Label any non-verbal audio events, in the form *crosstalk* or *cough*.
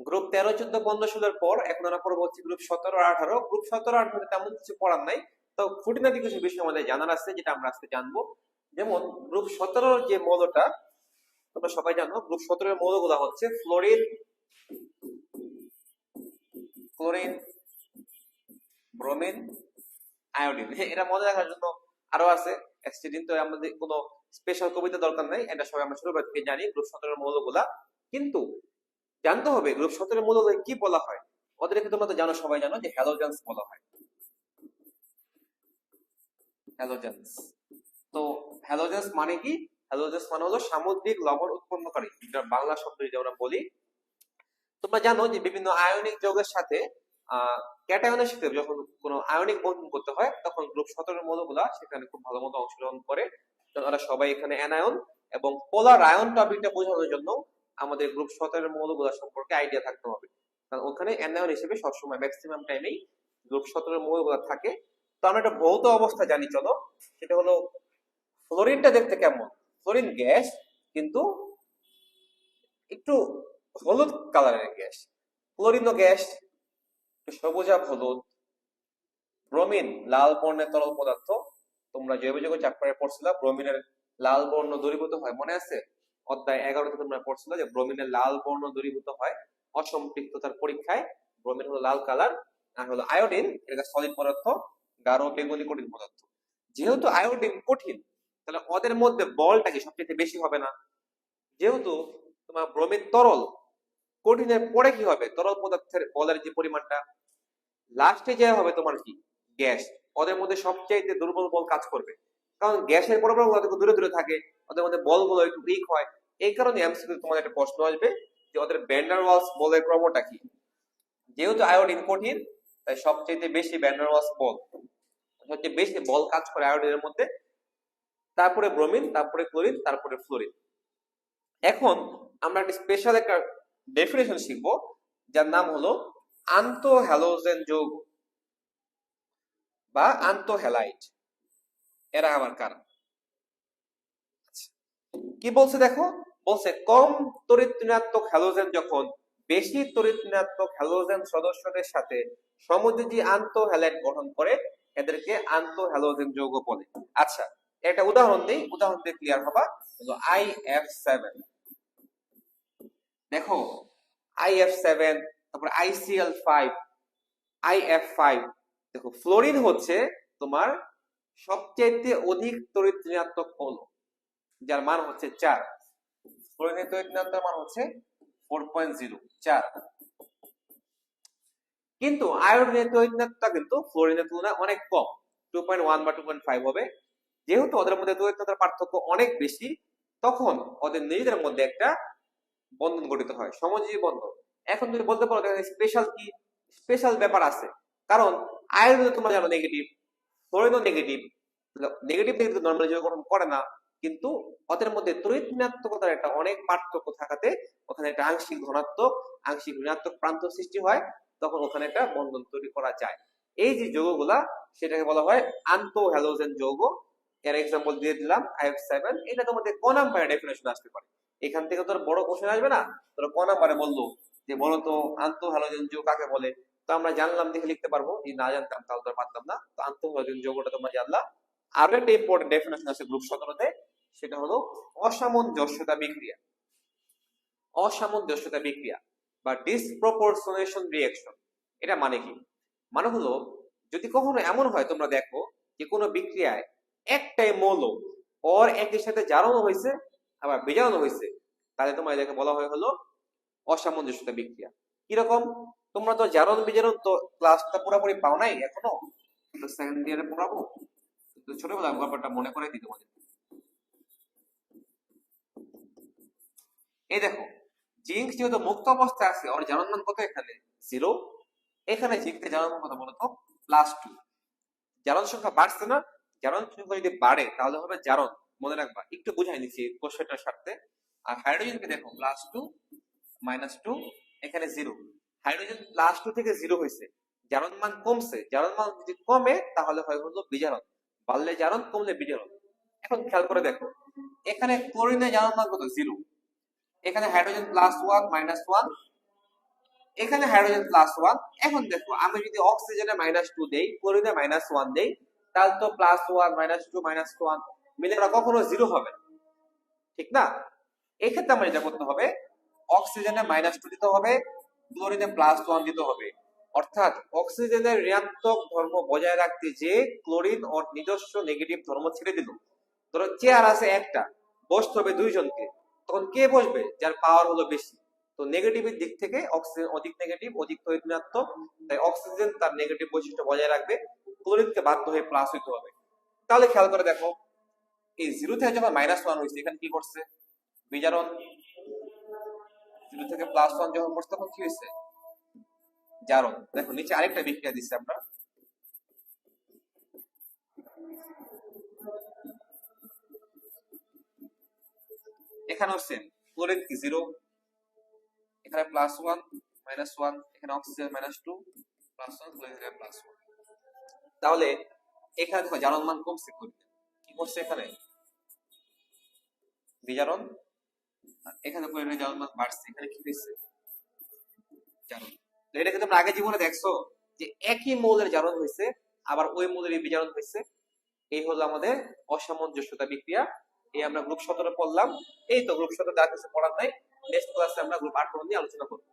Group তেরো, চোদ্দ পনেরো ষোলোর পর, এখন আমরা পড়ব হচ্ছে গ্রুপ সতেরো, আঠারো। গ্রুপ সতেরো, আঠারো তেমন কিছু পড়ার নাই। তো খুঁটিনাটি কিছু বিষয় আমাদের জানার আছে, যেটা আমরা আজকে জানব। যেমন, গ্রুপ সতেরোর যে মৌলটা, তোমরা সবাই জানো, গ্রুপ সতেরোর মৌলগুলো হচ্ছে ফ্লোরিন ক্লোরিন ব্রোমিন, আয়োডিন। *laughs* এটা মনে রাখার জন্য আরও আছে। অ্যাক্সিডেন্ট তো আমাদের কোনো স্পেশাল কবিতা দরকার নাই। এটা সবাই আমরা ছোটবেলা থেকে জানি, গ্রুপ সতেরোর মৌলগুলা। কিন্তু জানতে হবে, গ্রুপ সতেরোর মৌল কি বলা হয়? ওদেরকে তোমরা তো জানো, সবাই জানো যে হ্যালোজেন্স বলা হয়। হ্যালোজেন্স তো হ্যালোজেন্স মানে কি? হ্যালোজেন্স মানে হলো সামুদ্রিক লবণ উৎপন্নকারী, যেটা বাংলা শব্দ যদি আমরা বলি। তোমরা জানো যে বিভিন্ন আয়নিক যৌগের সাথে ক্যাটায়নের সাথে যখন কোনো আয়নিক বন্ধন করতে হয়, তখন গ্রুপ সতেরো মৌলগুলা সেখানে খুব ভালো মতো অংশগ্রহণ করে। ওরা সবাই এখানে অ্যানায়ন এবং পোলার আয়ন টপিকটা বোঝানোর জন্য আমাদের গ্রুপ সতেরো মৌলগুলা সম্পর্কে আইডিয়া থাকতে হবে। কারণ ওখানে অ্যানায়ন হিসেবে সবসময় ম্যাক্সিমাম টাইমেই গ্রুপ সতেরো মৌলগুলা থাকে। তো আমরা একটা ভৌত অবস্থা জানি, চলো। সেটা হলো ফ্লোরিনটা দেখতে কেমন? ফ্লোরিন গ্যাস কিন্তু একটু হলুদ কালারের গ্যাস ক্লোরিনো গ্যাস সবুজাব হলুদ। ব্রোমিন লাল বর্ণের তরল পদার্থ। তোমরা জৈব যৌগ চ্যাপ্টারে পড়ছিলা ব্রোমিনের লাল বর্ণ দূরীভূত হয়, মনে আছে? অধ্যায় এগারোতে তোমরা পড়ছিল যে ব্রোমিনের লাল বর্ণ দূরীভূত হয়, অসম্পৃক্ততার পরীক্ষায় ব্রোমিন হলো লাল কালার আর হলো আয়োডিন এটা সলিড পদার্থ, গাঢ়, বেগুনি, কঠিন পদার্থ। যেহেতু আয়োডিন কঠিন, তাহলে ওদের মধ্যে বলটা কি সবচেয়ে বেশি হবে না? যেহেতু তোমার ব্রোমিন তরল, কঠিনের পরে কি হবে? তরল পদার্থের বলের যে পরিমাণটা লাস্টে যে হবে তোমার কি? গ্যাস। ওদের মধ্যে সবচেয়ে দুর্বল বল কাজ করবে। কারণ গ্যাসের পরমাণু দূরে দূরে থাকে, ওদের মধ্যে বলগুলো একটু উইক হয়। এই কারণে এমসিকিউ তোমাদের একটা প্রশ্ন আসবে যে ওদের ব্যান্ডার ওয়ালস বলের ক্রমটা কি? যেহেতু আয়োডিন কঠিন তাই সবচেয়ে বেশি ব্যান্ডার ওয়ালস বল। সবচেয়ে বেশি বল কাজ করে আয়োডিনের মধ্যে। তারপরে ব্রোমিন তারপরে ক্লোরিন তারপরে ফ্লোরিন এখন আমরা একটা স্পেশাল একটা ডেফিনেশন শিখব, যার নাম হলো আন্ত হ্যালোজেন যৌগ বা আন্ত হ্যালাইট এরা আবার কারা আচ্ছা, কি বলছে দেখো? বলছে কম তড়িৎ ঋণাত্মক হ্যালোজেন যখন বেশি তড়িৎ ঋণাত্মক হ্যালোজেন সদস্যদের সাথে সমযোজী আন্ত হ্যালাইট গঠন করে এদেরকে আন্ত হ্যালোজেন যৌগ বলে। আচ্ছা একটা উদাহরণ দিই উদাহরণ দিয়ে ক্লিয়ার হবা। আই এফ সেভেন দেখো আই এফ সেভেন তারপর ICL five I F five দেখো ফ্লোরিন হচ্ছে তোমার সবচেয়ে অধিক তড়িৎ ঋণাত্মক মৌল যার মান হচ্ছে চার। তড়িৎ ঋণাত্মক মান হচ্ছে ফোর পয়েন্ট জিরো চার। কিন্তু তড়িৎ ঋণাত্মকতা কিন্তু ফ্লোরিনের তুলনায় অনেক কম টু পয়েন্ট ওয়ান বা টু পয়েন্ট ফাইভ হবে। যেহেতু ওদের মধ্যে তড়িৎ পার্থক্য অনেক বেশি, তখন ওদের নিজেদের মধ্যে একটা বন্ধন গঠিত হয় সমজীবী বন্ধন। এখন তুমি বলতে পারো স্পেশাল কি? স্পেশাল ব্যাপার আছে। কারণ আয়োডিন তোমরা জানো নেগেটিভ ফ্লোরিনও নেগেটিভ নেগেটিভ নেগেটিভ নর্মাল জীবন গঠন করে না, কিন্তু ওদের মধ্যে তড়িৎ ঋণাত্মকতার একটা অনেক পার্থক্য থাকাতে ওখানে একটা আংশিক ধনাত্মক, আংশিক ঋণাত্মক প্রান্ত সৃষ্টি হয়, তখন ওখানে একটা বন্ধন তৈরি করা যায়। এই যে যৌগগুলা, সেটাকে বলা হয় আন্ত হ্যালোজেন যৌগ। এর এক্সাম্পল দিয়ে দিলাম আইএফ সেভেন এটা তোমাদের ক নাম্বারের ডেফিনেশন আসতে পারে। এখান থেকে তোর বড় কোশ্চেন আসবে না? তোর ক নাম্বারে বলল যে বলো তো আন্ত হ্যালোজেন যৌগ কাকে বলে? তো আমরা জানলাম, দেখে লিখতে পারব। যদি না জানতাম, তাহলে তো পারতাম না। তো আন্ত যৌগটা তোমরা জানলা। আরও একটা ইম্পর্টেন্ট ডেফিনেশন আছে গ্রুপ সতেরোতে। সেটা হলো অসামঞ্জস্যতা বিক্রিয়া। অসামঞ্জস্যতা বিক্রিয়া বা ডিসপ্রপোর্শনেশন রিয়াকশন এটা মানে কি? মানে হলো, যদি কখনো এমন হয়, তোমরা দেখো যে কোনো বিক্রিয়ায় একটাই মৌল ওর একই সাথে জারানো হয়েছে, আবার বেজানো হয়েছে। তাহলে তোমার এটাকে বলা হয় হলো অসামঞ্জস্যতা বিক্রিয়া। কীরকম? তোমরা তো জারণ বিজারণ তো ক্লাসটা পুরোপুরি পাও নাই এখনও। সেকেন্ড ইয়ারে পড়াবো। তো ছোটবেলা ব্যাপারটা মনে করে দিই তোমাদের। এই দেখো, জিঙ্ক যেহেতু মুক্ত অবস্থায় আছে, ওর জারণ মান কত এখানে? জিরো। এখানে জিঙ্কের জারণ মান কত বলতো? প্লাস টু জারণ সংখ্যা বাড়ছে না? জারণ সংখ্যা যদি বাড়ে, তাহলে হবে জারণ মনে রাখবা, একটু বুঝাই নিচ্ছি কোশ্চেনটার স্বার্থে। আর হাইড্রোজেনকে দেখো প্লাস টু মাইনাস টু এখানে জিরো হাইড্রোজেন প্লাস টু থেকে জিরো হয়েছে। জারণ মান কমছে। জারণ মান যদি কমে, তাহলে হয় হলো বিজারণ। বাড়লে জারণ, কমলে বিজারণ। এখন খেয়াল করে দেখো, এখানে ক্লোরিনের জারণ মান কত? জিরো এখানে hydrogen plus one minus one এখানে হাইড্রোজেন প্লাস ওয়ান এখন দেখো, আমি যদি অক্সিজেনে মাইনাস টু দেই ক্লোরিনে মাইনাস ওয়ান দেই, তাহলে তো plus one minus two minus one মিলে ওরা কখনো জিরো হবে না। ঠিক না? এক্ষেত্রে আমরা যেটা করতে হবে অক্সিজেনে মাইনাস টু দিতে হবে ক্লোরিনে প্লাস ওয়ান দিতে হবে। অর্থাৎ অক্সিজেনের ঋণাত্মক ধর্ম বজায় রাখতে যে ক্লোরিন ওর নিজস্ব নেগেটিভ ধর্ম ছেড়ে দিল। ধরো চেয়ার আছে একটা, বসতে হবে দুইজনকে। তখন কে বসবে? যার পাওয়ার হলো বেশি। তো নেগেটিভের দিক থেকে অক্সিজেন অধিক নেগেটিভ অধিক ঋণাত্মক, তাই অক্সিজেন তার নেগেটিভ বৈশিষ্ট্য বজায় রাখবে। ক্লোরিনকে বাধ্য হয়ে প্লাস হইতে হবে। তাহলে খেয়াল করে দেখো, এই জিরো থেকে যখন মাইনাস ওয়ান হয়েছে, এখানে কি করছে বিজারণ জিরো থেকে প্লাস ওয়ান যখন তখন কি হয়েছে? জারণ। দেখো, নিচে আরেকটা বিক্রিয়া দিচ্ছি আমরা। এখানে হচ্ছে ক্লোরিন কি জিরো এখানে প্লাস ওয়ান মাইনাস ওয়ান এখানে oxygen minus two plus one chlorine plus one তাহলে, এখানে দেখো জারণ মান কমছে ক্লোরিন কি করছে এখানে? বিজারণ এখানে বাড়ছে, এখানে কি জারণ তো এটা কিন্তু আগে জীবনে দেখছ যে একই মৌলের জারণ হয়েছে, আবার ওই মৌলের বিজারণ হয়েছে। এই হলো আমাদের অসামঞ্জস্যতা বিক্রিয়া। এই আমরা গ্রুপ সতেরো পড়লাম। এই তো গ্রুপ সতেরো পড়ার নাই নেক্সট ক্লাসে আমরা গ্রুপ আট নিয়ে আলোচনা করব।